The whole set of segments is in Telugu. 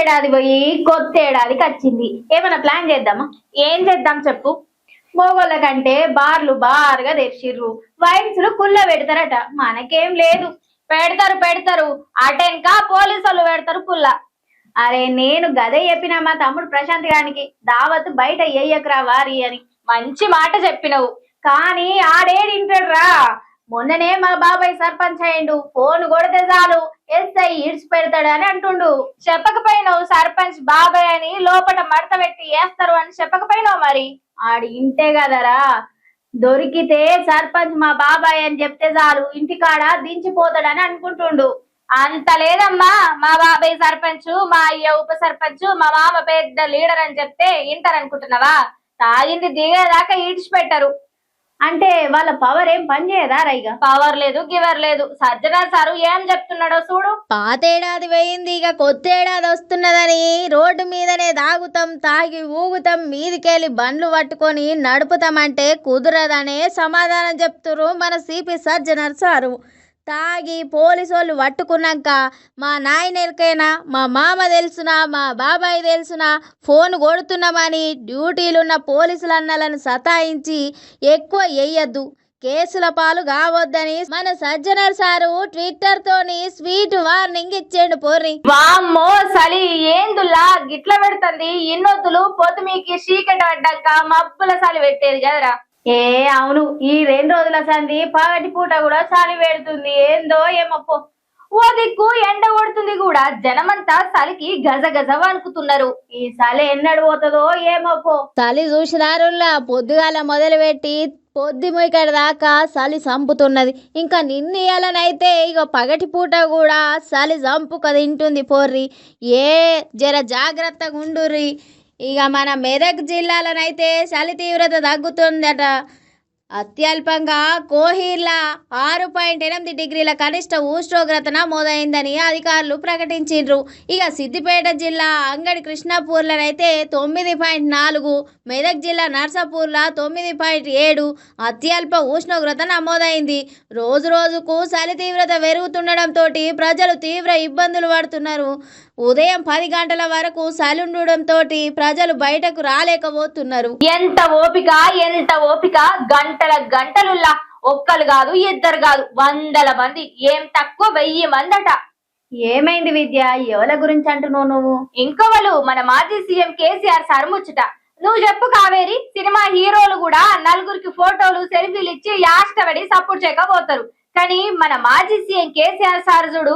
ఏడాది పోయి కొత్త ఏడాదికి వచ్చింది. ఏమైనా ప్లాన్ చేద్దామా? ఏం చేద్దాం చెప్పు. మోగోళ్ళ కంటే బార్లు బారుగా తెరిచిర్రు. వైన్స్లు కుల్ల పెడతారట. మనకేం లేదు. పెడతారు పెడతారు. అటెన్కా పోలీసు వాళ్ళు పెడతారు కుళ్ళ. అరే నేను గదే చెప్పిన మా తమ్ముడు ప్రశాంత్ గానికి దావత్ బయట ఏయకరా వారి అని. మంచి మాట చెప్పినవు. కానీ ఆడేడింటాడు రా మొన్ననే మా బాబాయ్ సర్పంచ్ అయ్యిండు ఫోన్ కొడితే చాలు ఎస్ఐ ఇడ్స్ పెడతాడు అని అంటుండు. చెప్పకపోయినావు సర్పంచ్ బాబాయ్ అని లోపల మడత పెట్టి వేస్తారు అని చెప్పకపోయినావు మరి? ఆడి ఇంటే కదరా. దొరికితే సర్పంచ్ మా బాబాయ్ అని చెప్తే చాలు ఇంటికాడ దించిపోతాడని అనుకుంటుండు. అంత లేదమ్మా మా బాబాయ్ సర్పంచ్ మా అయ్య ఉప సర్పంచ్ మా మామ పెద్ద లీడర్ అని చెప్తే ఇంటారనుకుంటున్నావా తాగింది దిగేదాకా ఈడ్చి పెట్టరు. అంటే వాళ్ళ పవర్ ఏం పనిచేయదా రైగా పవర్ లేదు గివర్ లేదు. సజ్జనా సారు ఏం చెప్తున్నాడో చూడు. పాతేడాది పోయింది ఇక కొత్త ఏడాది వస్తున్నదని రోడ్డు మీదనే దాగుతాం తాగి ఊగుతాం మీదికెళ్ళి బండ్లు పట్టుకొని నడుపుతామంటే కుదరదనే సమాధానం చెప్తురు మన సిపి సజ్జనర్ సారు. తాగి పోలీసు వాళ్ళు పట్టుకున్నాక మా నాయన ఎరికైనా మా మామ తెలుసునా మా బాబాయ్ తెలుసునా ఫోన్ కొడుతున్నామని డ్యూటీలున్న పోలీసులు అన్నలను సతాయించి ఎక్కువ వేయద్దు కేసుల పాలు కావద్దని మన సజ్జనర్ సారు ట్విట్టర్ తోని స్వీట్ వార్నింగ్ ఇచ్చేడు పోర్రి. వామ్మో సలి ఏందులా గిట్ల పెడుతుంది? ఇన్నొద్దులు పొత్తుమీకి చీకటి పడ్డాక మబ్బుల సలి పెట్టేది కదరా. ఏ అవును. ఈ రెండు రోజుల సంది పగటి పూట కూడా చలి పెడుతుంది ఏందో ఏమప్పో. ఓ దిక్కు ఎండ కొడుతుంది కూడా. జనమంతా చలికి గజ గజ వణుకుతున్నారు. ఈ చలి ఎన్నడు పోతుందో ఏమప్పో. చలి చూసినారుల్లా పొద్దుగాల మొదలు పెట్టి పొద్దు మొయ్యకడ దాకా చలి చంపుతున్నది. ఇంకా నిన్నయాలనైతే ఇక పగటి పూట కూడా చలి చంపుక తింటుంది పోర్రి. ఏ జర జాగ్రత్తగా ఉండుర్రి ఇక మన మెదక్ జిల్లాలోనైతే చలి తీవ్రత తగ్గుతుందట. అత్యల్పంగా కోహిర్లా ఆరు పాయింట్ ఎనిమిది డిగ్రీల కనిష్ట ఉష్ణోగ్రత నమోదైందని అధికారులు ప్రకటించిండ్రు. ఇక సిద్దిపేట జిల్లా అంగడి కృష్ణాపూర్లనైతే తొమ్మిది పాయింట్ నాలుగు మెదక్ జిల్లా నర్సాపూర్ల తొమ్మిది పాయింట్ ఏడు అత్యల్ప ఉష్ణోగ్రత నమోదైంది రోజు రోజుకు చలి తీవ్రత పెరుగుతుండడంతో ప్రజలు తీవ్ర ఇబ్బందులు పడుతున్నారు. ఉదయం పది గంటల వరకు చలి ప్రజలు బయటకు రాలేకపోతున్నారు. ఎంత ఓపిక ఎంత ఓపిక గంటల గంటలుల్లా ఒక్కరు కాదు ఇద్దరు కాదు వందల మంది ఏం తక్కువ వెయ్యి మందట. ఏమైంది విద్య? ఎవల గురించి అంటున్నావు నువ్వు? ఇంకోవలు మన మాజీ సీఎం కేసీఆర్ సార్ ముచ్చట. నువ్వు చెప్పు కావేరి సినిమా హీరోలు కూడా నలుగురికి ఫోటోలు సెల్ఫీలు ఇచ్చి యాష్టపడి సపోర్ట్ చేయకపోతారు. కానీ మన మాజీ సీఎం కేసీఆర్ సార్ చూడు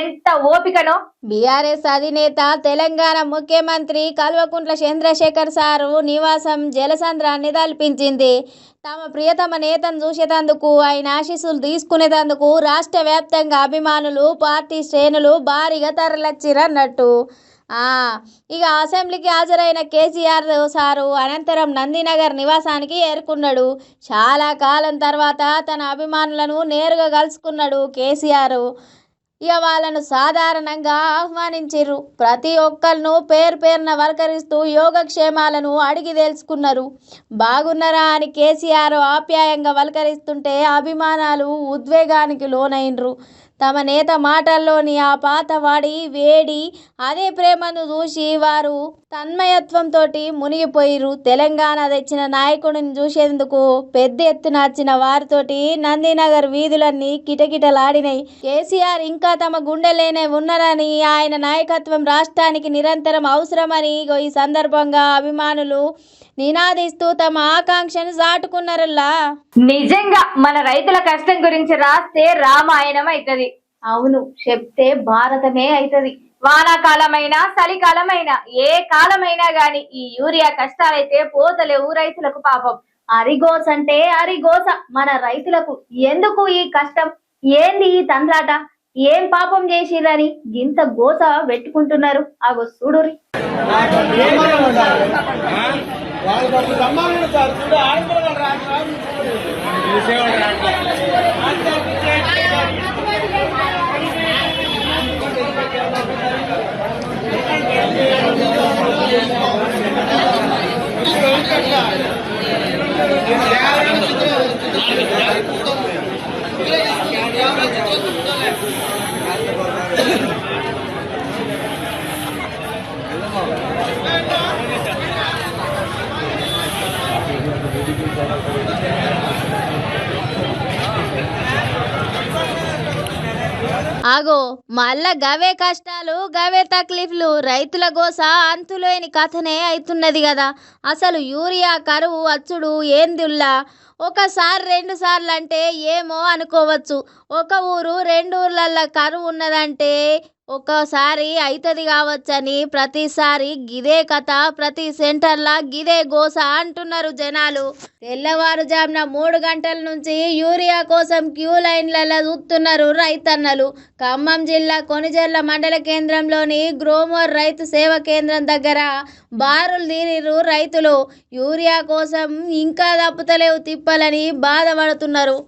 ఎంత ఓపికనో. బీఆర్ఎస్ అధినేత తెలంగాణ ముఖ్యమంత్రి కల్వకుంట్ల చంద్రశేఖర్ సారు నివాసం జలసంద్రాన్ని తలపించింది. తమ ప్రియతమ నేతను చూసేటందుకు ఆయన ఆశీస్సులు తీసుకునేటందుకు రాష్ట్ర వ్యాప్తంగా అభిమానులు పార్టీ శ్రేణులు భారీగా తరలిచ్చిరన్నట్టు. ఇక అసెంబ్లీకి హాజరైన కేసీఆర్ సారు అనంతరం నందినగర్ నివాసానికి చేరుకున్నాడు చాలా కాలం తర్వాత తన అభిమానులను నేరుగా కలుసుకున్నాడు కేసీఆర్. ఇక వాళ్ళను సాధారణంగా ఆహ్వానించిర్రు. ప్రతి ఒక్కరిను పేరు పేరున వలకరిస్తూ యోగక్షేమాలను అడిగి తెలుసుకున్నారు. బాగున్నారా అని కేసీఆర్ ఆప్యాయంగా వలకరిస్తుంటే అభిమానాలు ఉద్వేగానికి లోనైనరు తమ నేత మాటల్లోని ఆ పాతవాడి వేడి అదే ప్రేమను చూసి వారు తన్మయత్వంతో మునిగిపోయిరు తెలంగాణ తెచ్చిన నాయకుడిని చూసేందుకు పెద్ద ఎత్తున వచ్చిన వారితోటి నందినగర్ వీధులన్నీ కిటకిటలాడినాయి. కేసీఆర్ ఇంకా తమ గుండెలేనే ఉన్నారని ఆయన నాయకత్వం రాష్ట్రానికి నిరంతరం అవసరమని ఈ సందర్భంగా అభిమానులు నినాదిస్తూ తమ ఆకాంక్షను చాటుకున్నారల్లా నిజంగా మన రైతుల కష్టం గురించి రాస్తే రామాయణం అవుతుంది అవును చెప్తే భారతమే అయితది. వానాకాలమైనా చలికాలమైనా ఏ కాలమైనా గాని ఈ యూరియా కష్టాలైతే పోతలేవు రైతులకు పాపం. అరిగోస అంటే అరిగోస. మన రైతులకు ఎందుకు ఈ కష్టం? ఏంది ఈ తండ్రాట? ఏం పాపం చేసిరని గింత గోస పెట్టుకుంటున్నారు. అగో చూడురి వాళ్ళకి అప్పుడు సార్. ఆడపిల్లలు రాదు ఆగో మళ్ళా గవే కష్టాలు గవే తక్లీఫ్లు రైతుల గోస అంతులేని కథనే అవుతున్నది కదా అసలు యూరియా కరువు అచ్చుడు ఏందిల్లా? ఒకసారి రెండు సార్లు అంటే ఏమో అనుకోవచ్చు. ఒక ఊరు రెండు ఊర్లల్లో కరువు ఉన్నదంటే ఒక్కోసారి అవుతుంది కావచ్చని ప్రతిసారి గిదే కథ ప్రతి సెంటర్లా గిదే గోస అంటున్నారు జనాలు. తెల్లవారుజామున మూడు గంటల నుంచి యూరియా కోసం క్యూ లైన్లలో చూస్తున్నారు రైతన్నలు. ఖమ్మం జిల్లా కొనిజర్ల మండల కేంద్రంలోని గ్రోమోర్ రైతు సేవ కేంద్రం దగ్గర బారులు తీరిరు రైతులు. యూరియా కోసం ఇంకా తప్పుతలేవు తిప్పలని బాధపడుతున్నారు.